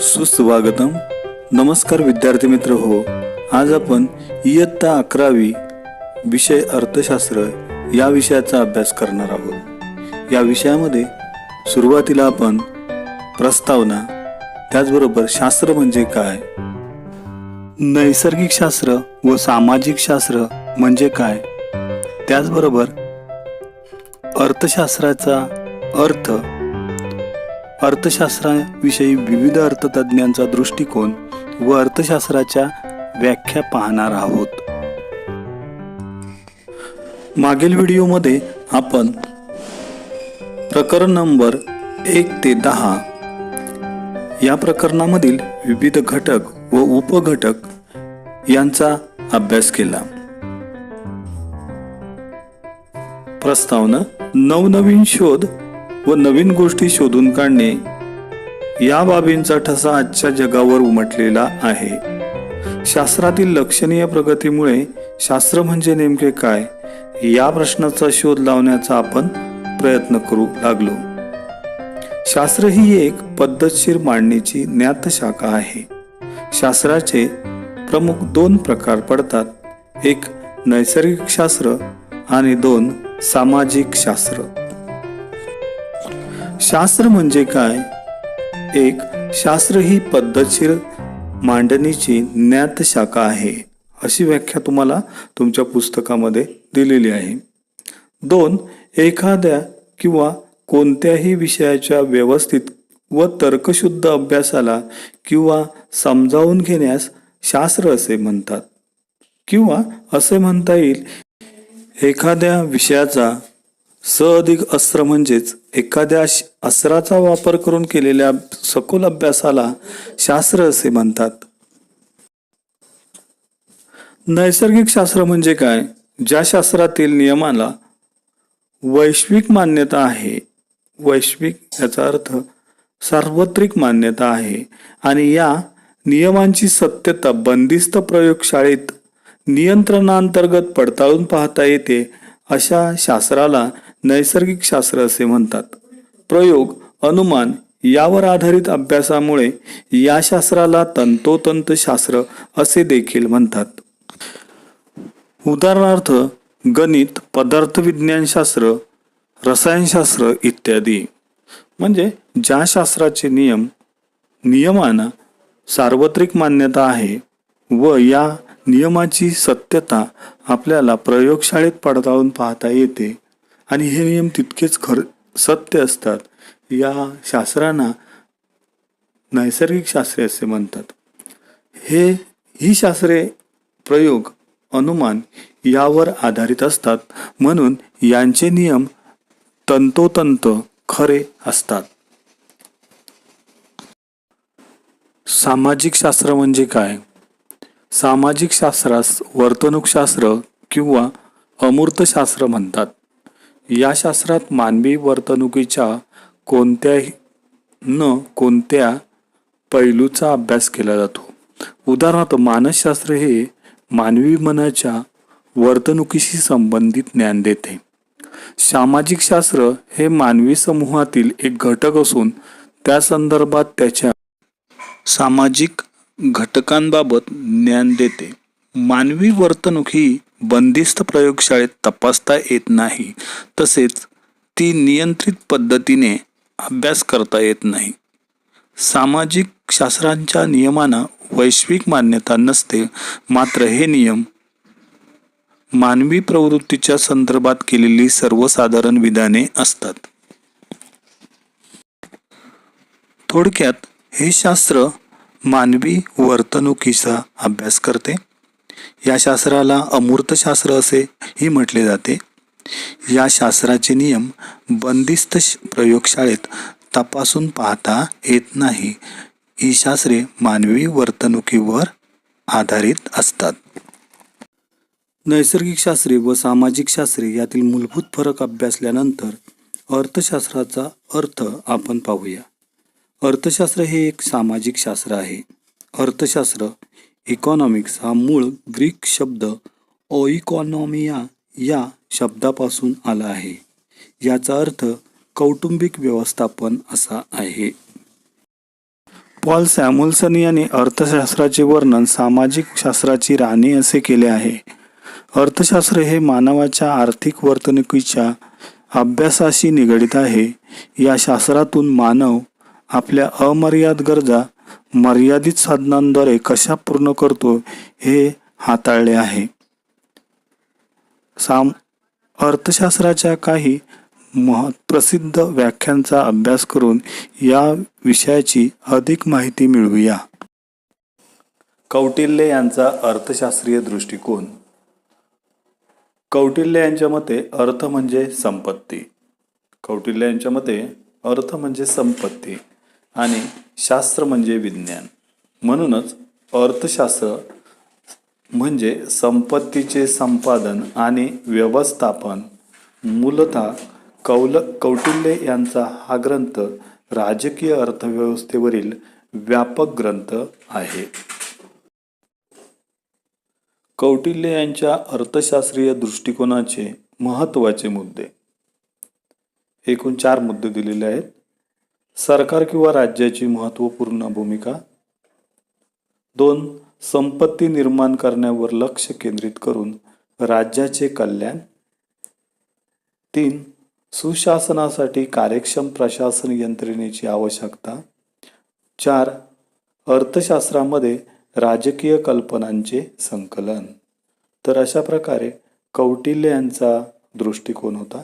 सुस्वागतम. नमस्कार विद्यार्थी मित्र हो आज आपण इयत्ता अकरावी विषय अर्थशास्त्र या विषयाचा अभ्यास करणार आहोत. या विषयामध्ये सुरुवातीला आपण प्रस्तावना त्याचबरोबर शास्त्र म्हणजे काय? नैसर्गिक शास्त्र व सामाजिक शास्त्र म्हणजे काय? त्याचबरोबर अर्थशास्त्राचा अर्थ अर्थशास्त्राविषयी विविध अर्थतज्ज्ञांचा दृष्टिकोन व अर्थशास्त्राच्या व्याख्या पाहणार आहोत. मागील व्हिडिओमध्ये आपण प्रकरण नंबर एक ते दहा या प्रकरणामधील विविध घटक व उपघटक यांचा अभ्यास केला. प्रस्तावना नवनवीन शोध व नवीन गोष्टी शोधून काढणे या बाबींचा ठसा आजच्या जगावर उमटलेला आहे. शास्त्रातील लक्षणीय प्रगतीमुळे शास्त्र म्हणजे नेमके काय? या प्रश्नाचा शोध लावण्याचा आपण प्रयत्न करू लागलो. शास्त्र ही एक पद्धतशीर मांडणीची ज्ञात शाखा आहे. शास्त्राचे प्रमुख दोन प्रकार पडतात. एक नैसर्गिक शास्त्र आणि दोन सामाजिक शास्त्र. शास्त्र म्हणजे काय? एक शास्त्र ही पद्धतशीर मांडणीची ज्ञात शाखा आहे अशी व्याख्या तुम्हाला तुमच्या पुस्तकामध्ये दिलेली आहे. दोन एखाद्या किंवा कोणत्याही विषयाच्या व्यवस्थित व तर्कशुद्ध अभ्यासाला किंवा समजावून घेण्यास शास्त्र असे म्हणतात. किंवा असे म्हणता येईल एखाद्या विषयाचा स अधिक अस्त्र म्हणजेच एखाद्या अस्त्राचा वापर करून केलेल्या सखोल अभ्यासाला शास्त्र असे म्हणतात. नैसर्गिक शास्त्र म्हणजे काय? ज्या शास्त्रातील नियमाला वैश्विक मान्यता आहे. वैश्विक याचा अर्थ सार्वत्रिक मान्यता आहे. आणि या नियमांची सत्यता बंदिस्त प्रयोगशाळेत नियंत्रणांतर्गत पडताळून पाहता येते अशा शास्त्राला नैसर्गिक शास्त्र असे म्हणतात. प्रयोग अनुमान यावर आधारित अभ्यासामुळे या शास्त्राला तंतोतंत शास्त्र असे देखील म्हणतात. उदाहरणार्थ गणित पदार्थविज्ञानशास्त्र रसायनशास्त्र इत्यादी. म्हणजे ज्या शास्त्राचे नियम नियमांना सार्वत्रिक मान्यता आहे व या नियमाची सत्यता आपल्याला प्रयोगशाळेत पडताळून पाहता येते. आणि हे नियम तितकेच खर सत्य असतात. या शास्त्रांना नैसर्गिक शास्त्रे असे म्हणतात. हे ही शास्त्रे प्रयोग अनुमान यावर आधारित असतात. म्हणून यांचे नियम तंतोतंत खरे असतात. सामाजिक शास्त्र म्हणजे काय? सामाजिक शास्त्रास वर्तणूकशास्त्र किंवा अमूर्तशास्त्र म्हणतात. या शास्त्रात मानवी वर्तणुकीच्या कोणत्याही न कोणत्या पैलूचा अभ्यास केला जातो. उदाहरणार्थ मानसशास्त्र हे मानवी मनाच्या वर्तणुकीशी संबंधित ज्ञान देते. सामाजिक शास्त्र हे मानवी समूहातील एक घटक असून त्या संदर्भात त्याच्या सामाजिक घटकांबाबत ज्ञान देते. मानवी वर्तणूक ही बंदिस्त प्रयोगशाळेत तपासता येत नाही तसेच ती नियंत्रित पद्धतीने अभ्यास करता येत नाही. सामाजिक शास्त्रांच्या नियमांना वैश्विक मान्यता नसते मात्र हे नियम मानवी प्रवृत्तीच्या संदर्भात केलेली सर्वसाधारण विधाने असतात. थोडक्यात हे शास्त्र मानवी वर्तणुकीचा अभ्यास करते. या शास्त्राला अमूर्त शास्त्र असेही म्हटले जाते. या शास्त्राचे नियम बंदिस्त प्रयोगशाळेत तपासून पाहता येत नाही. ही शास्त्रे मानवी वर्तणुकीवर आधारित असतात. नैसर्गिक शास्त्रे व सामाजिक शास्त्रे यातील मूलभूत फरक अभ्यासल्यानंतर अर्थशास्त्राचा अर्थ आपण पाहूया. अर्थशास्त्र हे एक सामाजिक शास्त्र आहे. अर्थशास्त्र इकॉनॉमिक्स हा मूळ ग्रीक शब्द ओइकॉनॉमिया या शब्दापासून आला आहे. याचा अर्थ कौटुंबिक व्यवस्थापन असा आहे. पॉल सॅम्युल्सन यांनी अर्थशास्त्राचे वर्णन सामाजिक शास्त्राची राणी असे केले आहे. अर्थशास्त्र हे मानवाच्या आर्थिक वर्तणुकीच्या अभ्यासाशी निगडित आहे. या शास्त्रातून मानव आपल्या अमर्याद गरजा मर्यादित साधनांद्वारे कशा पूर्ण करतो हे हाताळले आहे. साम अर्थशास्त्राच्या काही मह प्रसिद्ध व्याख्यांचा अभ्यास करून या विषयाची अधिक माहिती मिळवूया. कौटिल्य यांचा अर्थशास्त्रीय दृष्टिकोन. कौटिल्य यांच्या मते अर्थ म्हणजे संपत्ती. कौटिल्य यांच्या मते अर्थ म्हणजे संपत्ती आणि शास्त्र म्हणजे विज्ञान. म्हणूनच अर्थशास्त्र म्हणजे संपत्तीचे संपादन आणि व्यवस्थापन. मूलतः कौल कौटिल्य यांचा हा ग्रंथ राजकीय अर्थव्यवस्थेवरील व्यापक ग्रंथ आहे. कौटिल्य यांच्या अर्थशास्त्रीय दृष्टिकोनाचे महत्त्वाचे मुद्दे. एकूण चार मुद्दे दिलेले आहेत. सरकार किंवा राज्याची महत्त्वपूर्ण भूमिका? दोन संपत्ती निर्माण करण्यावर लक्ष केंद्रित करून राज्याचे कल्याण? तीन सुशासनासाठी कार्यक्षम प्रशासन यंत्रणेची आवश्यकता? चार अर्थशास्त्रामध्ये राजकीय कल्पनांचे संकलन? तर अशा प्रकारे कौटिल्य यांचा दृष्टिकोन होता.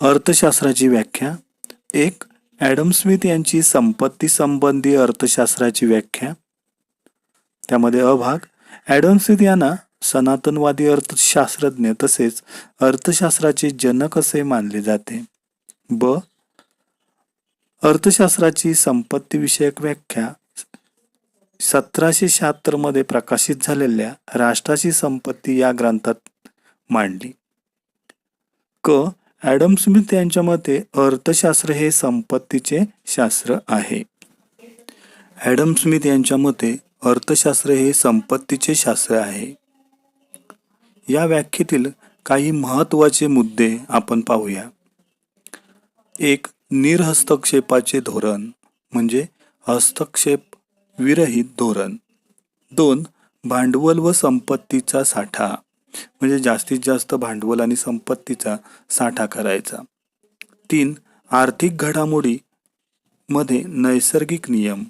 अर्थशास्त्राची व्याख्या. एक ॲडम स्मिथ यांची संपत्ती संबंधी अर्थशास्त्राची व्याख्या. त्यामध्ये अभाग ॲडम स्मिथ यांना सनातनवादी अर्थशास्त्रज्ञ तसेच अर्थशास्त्राचे जनक असे मानले जाते. ब अर्थशास्त्राची संपत्तीविषयक व्याख्या सतराशे शहात्तरमध्ये प्रकाशित झालेल्या राष्ट्राची संपत्ती या ग्रंथात मांडली. क ॲडम स्मिथ यांच्या मते अर्थशास्त्र हे संपत्तीचे शास्त्र आहे. ॲडम स्मिथ यांच्या मते अर्थशास्त्र हे संपत्तीचे शास्त्र आहे. या व्याख्येतील काही महत्त्वाचे मुद्दे आपण पाहूया. एक निर्हस्तक्षेपाचे धोरण म्हणजे हस्तक्षेप विरहित धोरण. दोन भांडवल व संपत्तीचा साठा. म्हणजे जास्तीत जास्त भांडवल आणि संपत्तीचा साठा करायचा. तीन आर्थिक घडामोडी मध्ये नैसर्गिक नियम.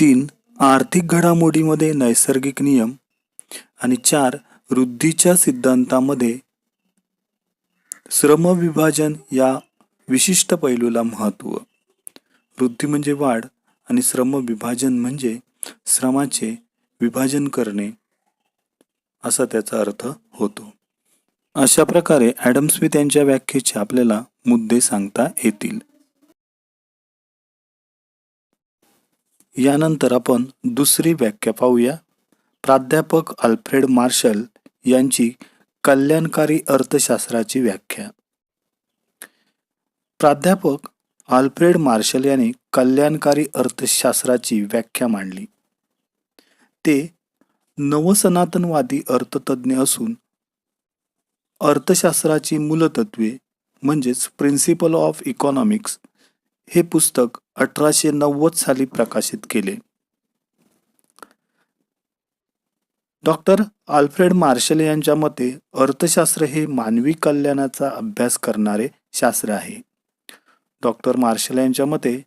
तीन आर्थिक घडामोडीमध्ये नैसर्गिक नियम. आणि चार वृद्धीच्या सिद्धांतामध्ये श्रमविभाजन या विशिष्ट पैलूला महत्त्व. वृद्धी म्हणजे वाढ आणि श्रम विभाजन म्हणजे श्रमाचे विभाजन करणे. असा त्याचा अर्थ होतो. अशा प्रकारे ॲडम स्मिथ यांच्या व्याख्येचे आपल्याला मुद्दे सांगता येतील. यानंतर आपण दुसरी व्याख्या पाहूया. प्राध्यापक अल्फ्रेड मार्शल यांची कल्याणकारी अर्थशास्त्राची व्याख्या. प्राध्यापक अल्फ्रेड मार्शल यांनी कल्याणकारी अर्थशास्त्राची व्याख्या मांडली. ते नवसनातनवादी अर्थतज्ञ असून अर्थशास्त्राची मूलतत्वे म्हणजेच प्रिन्सिपल ऑफ इकॉनॉमिक्स हे पुस्तक अठराशे नव्वद साली प्रकाशित केले. डॉक्टर आल्फ्रेड मार्शल यांच्या मते अर्थशास्त्र हे मानवी कल्याणाचा अभ्यास करणारे शास्त्र आहे. डॉक्टर मार्शल यांच्या मते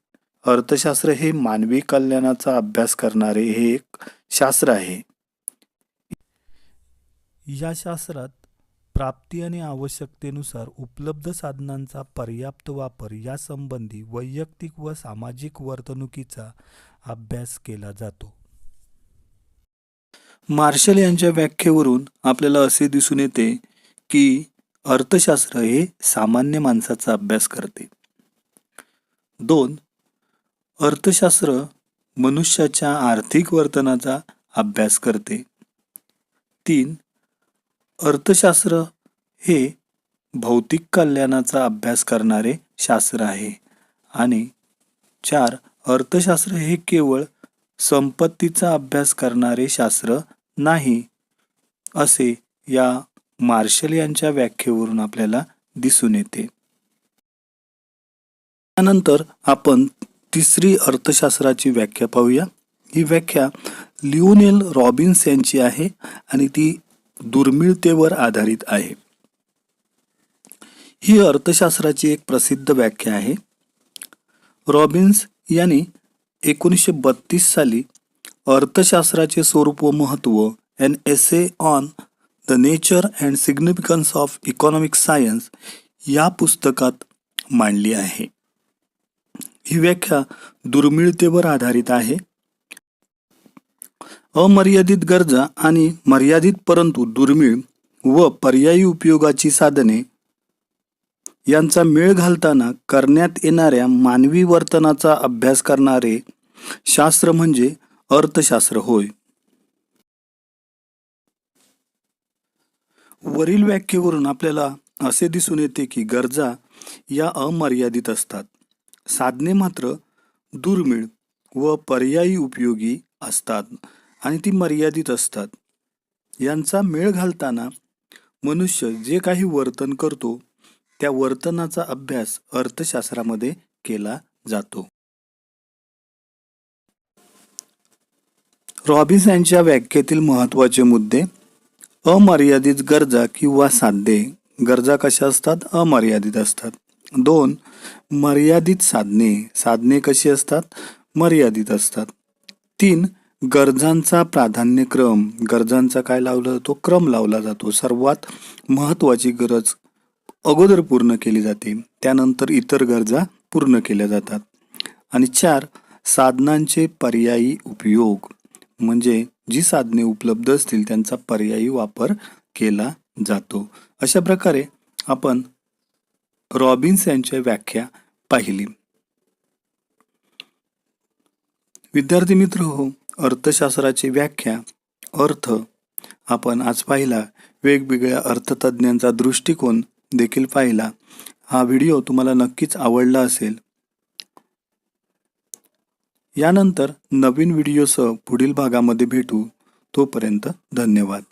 अर्थशास्त्र हे मानवी कल्याणाचा अभ्यास करणारे हे एक शास्त्र आहे. या शास्त्रात प्राप्ती आणि आवश्यकतेनुसार उपलब्ध साधनांचा पर्याप्त वापर यासंबंधी वैयक्तिक व सामाजिक वर्तणुकीचा अभ्यास केला जातो. मार्शल यांच्या व्याख्येवरून आपल्याला असे दिसून येते की अर्थशास्त्र हे सामान्य माणसाचा अभ्यास करते. दोन अर्थशास्त्र मनुष्याच्या आर्थिक वर्तनाचा अभ्यास करते. तीन अर्थशास्त्र हे भौतिक कल्याणाचा अभ्यास करणारे शास्त्र आहे. आणि चार अर्थशास्त्र हे केवळ संपत्तीचा अभ्यास करणारे शास्त्र नाही असे या मार्शल यांच्या व्याख्येवरून आपल्याला दिसून येते. त्यानंतर आपण तिसरी अर्थशास्त्राची व्याख्या पाहूया. ही व्याख्या लिओनेल रॉबिन्स यांची आहे आणि ती दुर्मिळतेवर आधारित आहे. ही अर्थशास्त्राची एक प्रसिद्ध व्याख्या आहे. रॉबिन्स यांनी एकोणीसशे बत्तीस साली अर्थशास्त्राचे स्वरूप व महत्त्व an essay on the nature and significance of economic science या पुस्तकात मांडली आहे. ही व्याख्या दुर्मिळतेवर आधारित आहे. अमर्यादित गरजा आणि मर्यादित परंतु दुर्मिळ व पर्यायी उपयोगाची साधने यांचा मेळ घालताना करण्यात येणाऱ्या मानवी वर्तनाचा अभ्यास करणारे शास्त्र म्हणजे अर्थशास्त्र होय. वरील व्याख्येवरून आपल्याला असे दिसून येते की गरजा या अमर्यादित असतात. साधने मात्र दुर्मिळ व पर्यायी उपयोगी असतात. आणि ती मर्यादित असतात. यांचा मेळ घालताना मनुष्य जे काही वर्तन करतो त्या वर्तनाचा अभ्यास अर्थशास्त्रामध्ये केला जातो. रॉबिन्स यांच्या व्याख्येतील महत्त्वाचे मुद्दे अमर्यादित गरजा किंवा साध्ये. गरजा कशा असतात? अमर्यादित असतात. दोन मर्यादित साधने. साधने कशी असतात? मर्यादित असतात. तीन गरजांचा प्राधान्यक्रम. गरजांचा काय लावला? जातो क्रम लावला जातो. सर्वात महत्त्वाची गरज अगोदर पूर्ण केली जाते. त्यानंतर इतर गरजा पूर्ण केल्या जातात. आणि चार साधनांचे पर्यायी उपयोग. म्हणजे जी साधने उपलब्ध असतील त्यांचा पर्यायी वापर केला जातो. अशा प्रकारे आपण रॉबिन्स यांच्या व्याख्या पाहिली. विद्यार्थी मित्र हो अर्थशास्त्राची व्याख्या अर्थ. आपण आज पाहिला वेगवेगळ्या अर्थतज्ज्ञांचा दृष्टिकोन देखील पाहिला. हा व्हिडिओ तुम्हाला नक्कीच आवडला असेल. यानंतर नवीन व्हिडिओसह पुढील भागामध्ये भेटू. तोपर्यंत धन्यवाद.